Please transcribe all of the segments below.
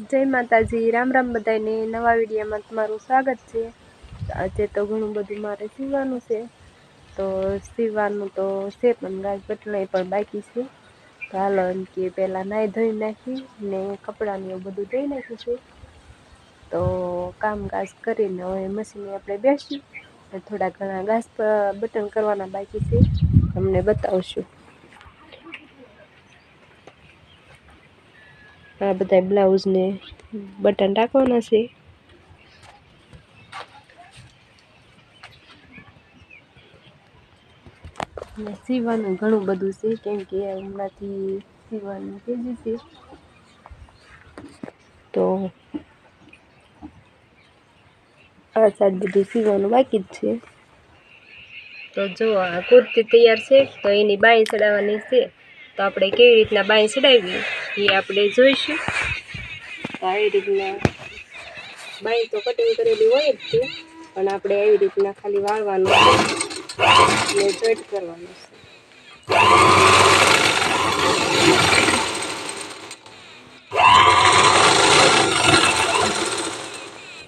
જય માતાજી, રામ રામ બધાને નવા વિડીયોમાં તમારું સ્વાગત છે. આજે તો ઘણું બધું મારે સીવવાનું છે. તો સીવવાનું તો છે, પણ બટલાઈ પણ બાકી છે. તો હાલો એમ કે પહેલાં નાહી ધોઈ નાખી ને કપડાને એવું બધું ધોઈ નાખીશું તો કામકાજ કરીને હવે મશીને આપણે બેસીશું થોડા ઘણા ઘાસ બટન કરવાના બાકી છે. તમને બતાવશું. આ બધા બ્લાઉઝને બટન રાખવાના છે. સીવાનું ઘણું બધું છે કેમ કે હમણાંથી સીવાનું કેજી છે. તો આ સાત બધું સીવાનું બાકી જ છે. તો જો આ કુર્તી તૈયાર છે તો એની બાઈ ચડાવવાની છે. તો આપણે કેવી રીતના બાય ચડાવી એ આપણે જોઈશું. તો આવી રીતના બાય તો કટિંગ કરેલી હોય જ છે, પણ આપણે એવી રીતના ખાલી વાળવાનું ને જોઈન્ટ કરવાનું છે.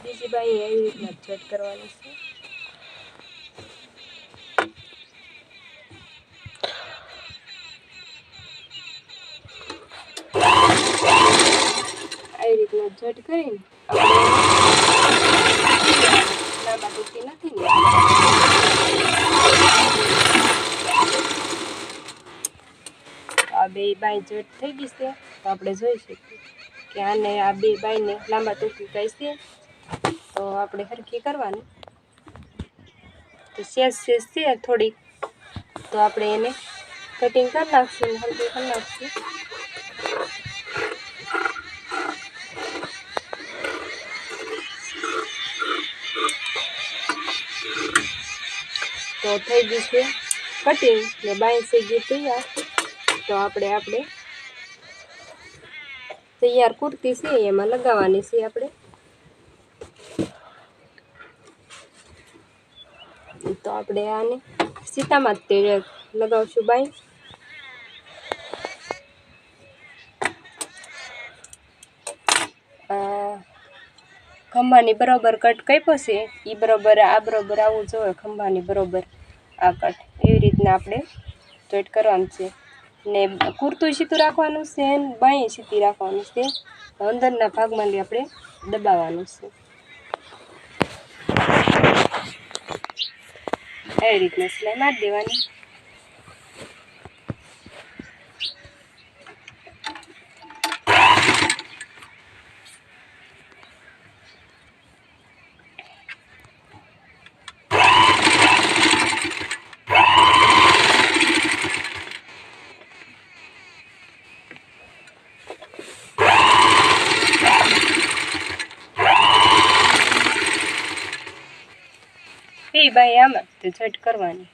બીજી બાઈ એવી રીતના જોઈન્ટ કરવાની છે. જટ કરીને. લાંબા ટૂંકી નથી આ બે બાય જટ થઈ ગઈ છે. તો આપણે જોઈ શકીએ કે આને આ બે બાયને લાંબા ટૂંકી કહી છે. તો આપણે હરખી કરવાની. તો શેષ શેષ છે થોડીક. તો આપણે એને કટિંગ કરી નાખશું હલકી કરી નાખશું. તો થઈ ગયું છે કટિંગ ને બાઈ થઈ ગઈ તૈયાર. તો આપણે આપણે તૈયાર કુર્તી છે, એમાં લગાવવાની છે આપણે. તો આપણે આને સીતામાં જ તે લગાવશું બાય. ખંભાની બરાબર કટ કાપ્યો છે એ બરાબર આ બરાબર આવવું જોઈએ ખંભાની બરોબર આ કટ. એવી રીતના આપણે જોઈટ કરવાનું છે. ને કુર્તું સીતું રાખવાનું છે ને બાંય સીતી રાખવાનું છે. અંદરના ભાગમાં આપણે દબાવવાનું છે. એવી રીતના સિલાઈ મારી દેવાની. એ બાઈ આમ જ જટ કરવાની.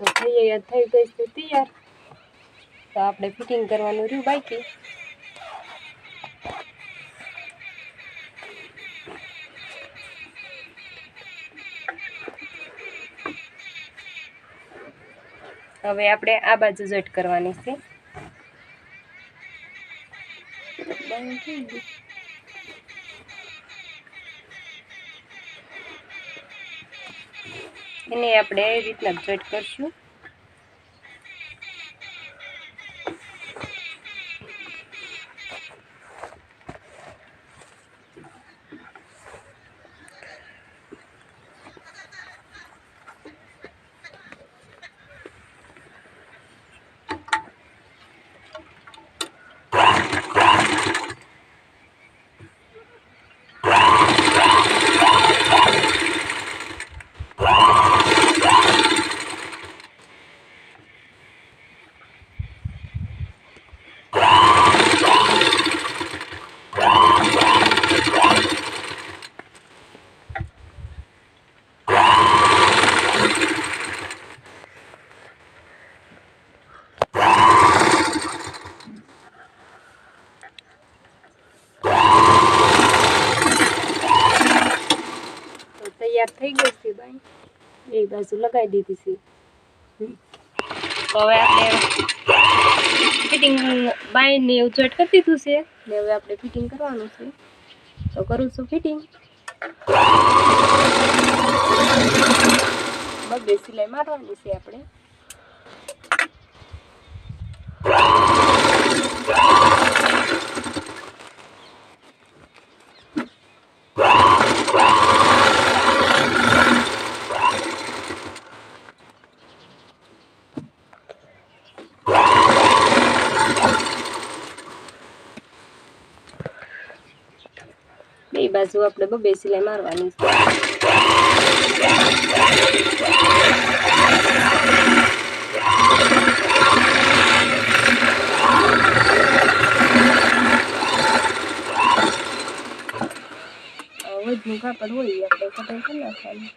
તો થઈ થઈ ગઈ છે તૈયાર? તો આપણે ફિટિંગ કરવાનું રહ્યું બાકી. હવે આપણે આ બાજુ જોઈટ કરવાની છે. એને આપણે એ રીતના જોઈટ કરશું. બાજુ લગાવી દીધી છે. તો હવે આપણે ફિટિંગ બાઈને એવું જોઈન્ટ કરી દીધું છે. ને હવે આપણે ફિટિંગ કરવાનું છે. તો કરું છું ફિટિંગ બબે સિલાઈ મારવાની છે આપણે બે બાજુ આપણે બબે સિલાઈ મારવાની છે. વજનું કાપડ હોય આપણે કટાઈ કરી નાખવાનું.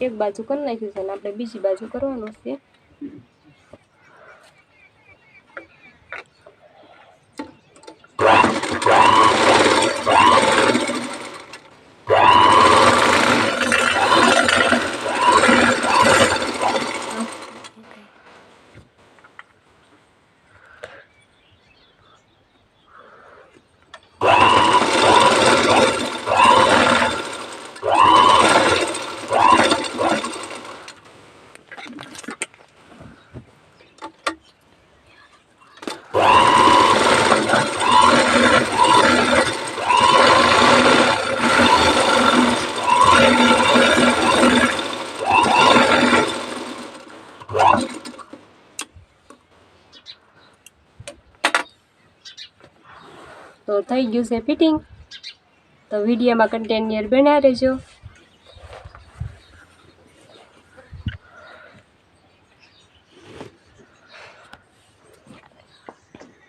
એક બાજુ કરી નાખ્યું છે અને આપણે બીજી બાજુ કરવાનું છે. તો થઈ ગયું છે ફિટિંગ. તો વિડીયોમાં કન્ટેનિયર બન્યા રહેજો.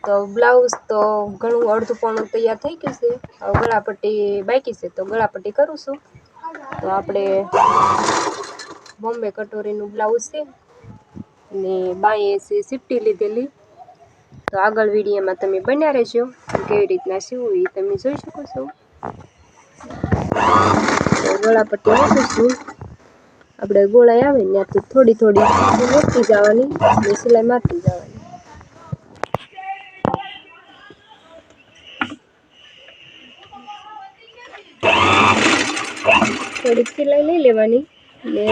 તો બ્લાઉઝ તો ઘણું અડધું પોણું તૈયાર થઈ ગયું છે. હવે ગળાપટ્ટી બાકી છે, તો ગળાપટ્ટી કરું છું. તો આપણે બોમ્બે કટોરીનું બ્લાઉઝ છે. ને બાઈએ છે, સિફ્ટી લીધેલી. તો આગળ વિડીયોમાં તમે બન્યા રહેજો. કેવી રીતના સીવું એ તમે જોઈ શકો છો. ગળાપટ્ટી નાખીશું આપણે ગોળાઈ આવે ને ત્યાંથી થોડી થોડી મૂકતી જવાની સિલાઈ મારતી જવાની. થોડીક સિલાઈ લઈ લેવાની ને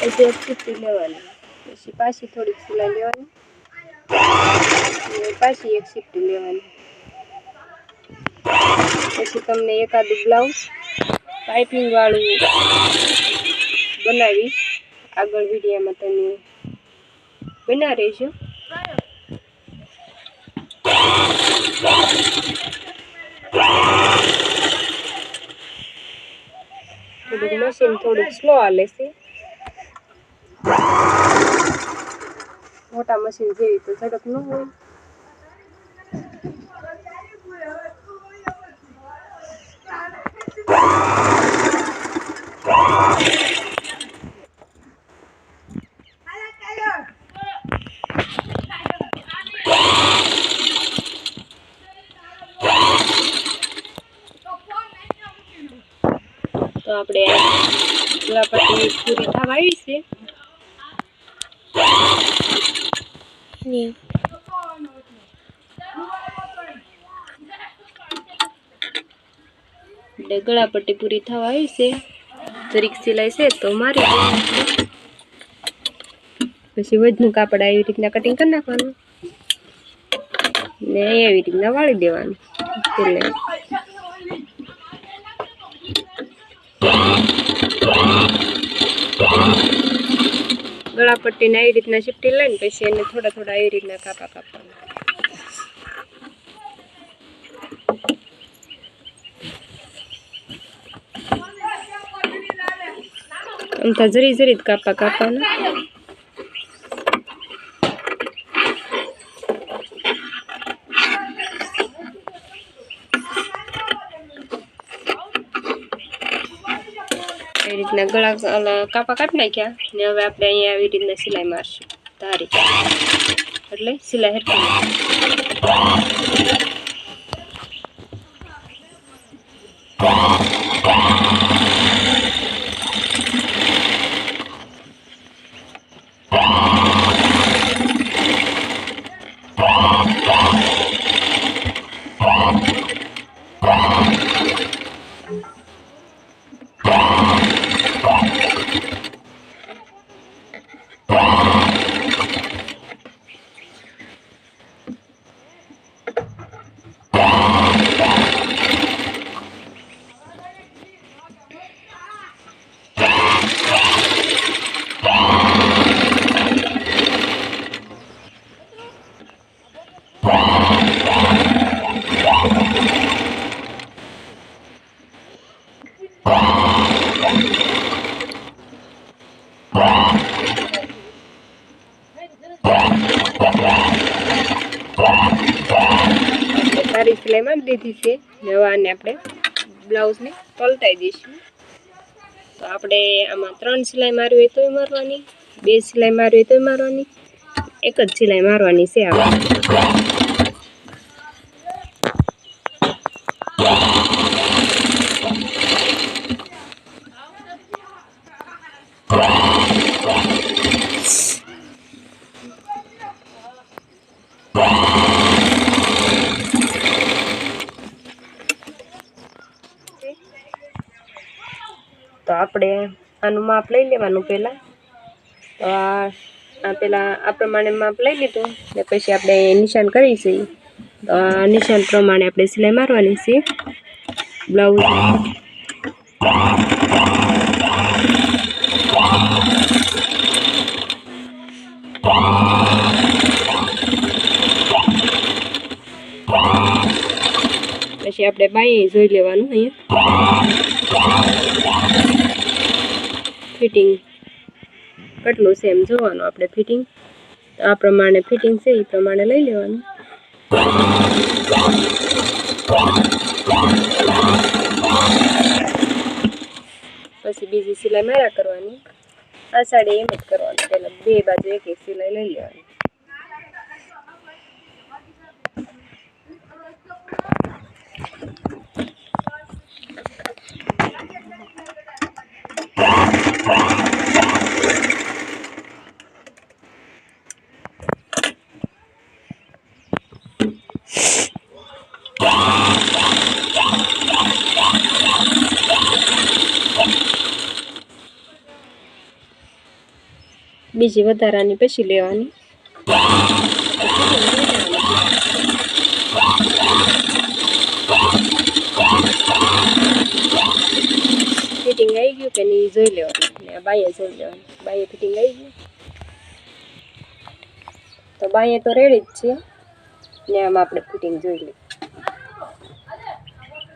પછી લેવાની. પછી પાછી થોડીક સિલાઈ લેવાની. પાછી એક સીટી લેવાની. પછી તમને એકાદું બ્લાઉઝ પાઇપિંગવાળું બનાવીશ. આગળ વિડીયોમાં તમે બના રહેજો. થોડુંક મશીન થોડુંક સ્લો હાલે છે. મોટા મશીન જેવી તો ઝડપ ન હોય તો આપણે ગળાપટ્ટી પૂરી થવા આવી છે. એટલે ગળાપટ્ટી પૂરી થવા આવી છે. જરીક સિલાઈ છે તો મારી પછી વજનું કાપડ આવી રીતના કટિંગ કરી નાખવાનું. ને એવી રીતના વાળી દેવાનું. સિલાઈ ગળાપટ્ટીને આવી રીતના ચીપટી લઈને પછી એને થોડા થોડા આવી રીતના કાપા કાપવાના. આમ તો જરી જરી જ કાપા કાપવાના એ રીતના ગળા કાપા કાપી નાખ્યા ને હવે આપણે અહીંયા આવી રીતના સિલાઈ મારશું. તારી એટલે સિલાઈ હેરફેર મારી છે. નવાને આપણે બ્લાઉઝને પલટાઈ દઈશું. તો આપણે આમાં ત્રણ સિલાઈ મારવી હોય તોય મારવાની, બે સિલાઈ મારવી હોય તોય મારવાની, એક જ સિલાઈ મારવાની છે આપણે તો આપણે આનું માપ લઈ લેવાનું પહેલાં. તો આ પહેલાં આ પ્રમાણે માપ લઈ લીધું. ને પછી આપણે નિશાન કરીશું તો આ નિશાન પ્રમાણે આપણે સિલાઈ મારવાની છે. બ્લાઉઝ. પછી આપણે બાઈ જોઈ લેવાનું અહીંયા. ફિટિંગ કેટલું છે એમ જોવાનું આપણે ફિટિંગ આ પ્રમાણે ફિટિંગ છે એ પ્રમાણે લઈ લેવાનું. પછી બીજી સિલાઈ મારા કરવાની. આ સાડી એમ જ કરવાની. પહેલાં બે બાજુ એક એક સિલાઈ લઈ લેવાની. બીજી વધારાની પછી લેવાની. ફિટિંગ આવી ગયું કે નહીં, જોઈ લેવાનું. ને બાઈએ જોઈ લેવાનું. બાઈએ ફિટિંગ આવી ગયું. તો બાઈએ તો રેડી જ છે. ને આમાં આપણે ફિટિંગ જોઈ લઈએ.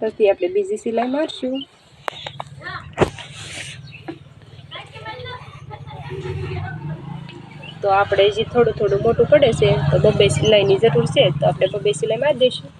પછી આપણે બીજી સિલાઈ મારશું. તો આપણે જે થોડું થોડું મોટું પડે છે, તો બબ્બે સિલાઈની જરૂર છે, તો આપણે બબ્બે સિલાઈ મારી દઈશું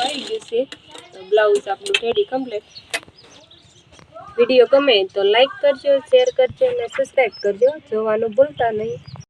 આવી ગયું છે તો બ્લાઉઝ આપણું રેડી કમ્પ્લીટ વીડિયો ગમે તો લાઈક કરજો શેર કરજો અને સબસ્ક્રાઈબ કરજો. જોવાનું ભૂલતા નહીં.